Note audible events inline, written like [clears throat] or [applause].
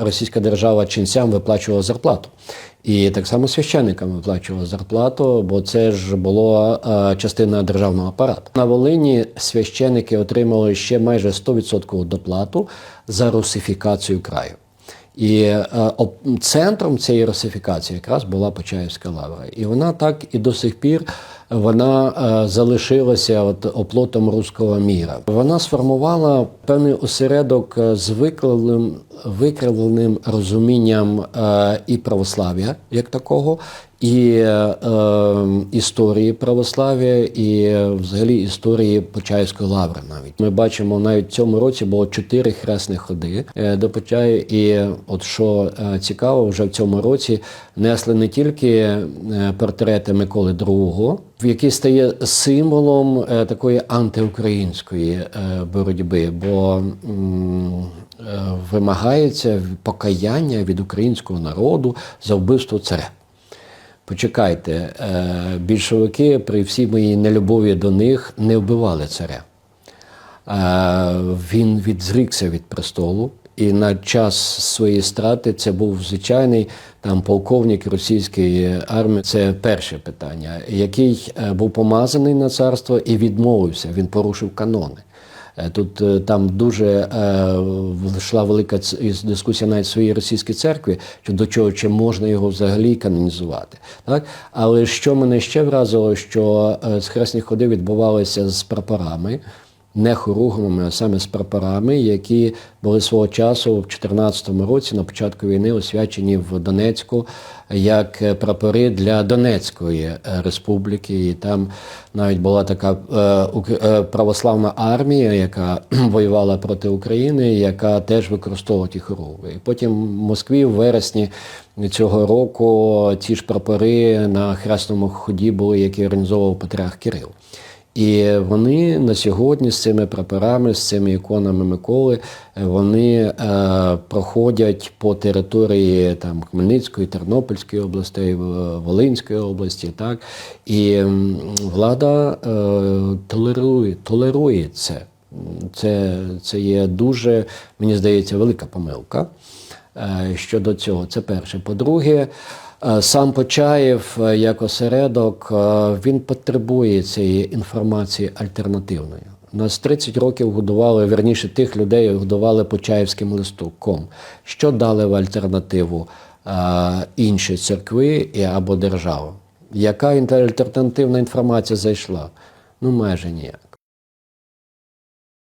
Російська держава ченцям виплачувала зарплату. І так само священникам виплачувала зарплату, бо це ж була е, частина державного апарату. На Волині священники отримали ще майже 100% доплату за русифікацію краю. І е, оп- центром цієї русифікації якраз була Почаївська лавра. І вона так і до сих пір вона е, залишилася от оплотом руського міра. Вона сформувала певний осередок е, з викривленим, викривленим розумінням е, і православ'я як такого, і е, е, історії православ'я, і взагалі історії Почаївської лаври. Навіть ми бачимо, навіть в цьому році було чотири хресних ходи до Почаю. І от що цікаво, вже в цьому році несли не тільки портрети Миколи II, який стає символом е, такої антиукраїнської е, боротьби, бо е, вимагається покаяння від українського народу за вбивство царя. Почекайте, більшовики при всій моїй нелюбові до них не вбивали царя. Він відзрікся від престолу, і на час своєї страти це був звичайний там полковник російської армії. Це перше питання, який е, був помазаний на царство і відмовився. Він порушив канони. Е, Тут е, там дуже е, велика дискусія навіть в своїй російській церкві щодо чого, чи можна його взагалі канонізувати. Так? Але що мене ще вразило, що з хресні ходи відбувалися з прапорами, не хоругвами, а саме з прапорами, які були свого часу в 2014 році на початку війни освячені в Донецьку як е, прапори для Донецької е, республіки. І там навіть була така е, православна армія, яка [clears throat] воювала проти України, яка теж використовувала ті хоругви. І потім в Москві в вересні цього року ці ж прапори на хресному ході були, які організовував патріарх Кирил. І вони на сьогодні з цими прапорами, з цими іконами Миколи, е, вони е, проходять по території там Хмельницької, Тернопільської областей, Волинської області, так і влада е, толерує, толерує це. Це, це є дуже, мені здається, велика помилка е, щодо цього. Це перше. По-друге, сам Почаєв е, як осередок е, він потребує цієї інформації альтернативної. Нас 30 років годували, верніше тих людей годували Почаївським листоком. Що дали в альтернативу е, інші церкви або держава? Яка альтернативна інформація зайшла? Ну, майже ніяк.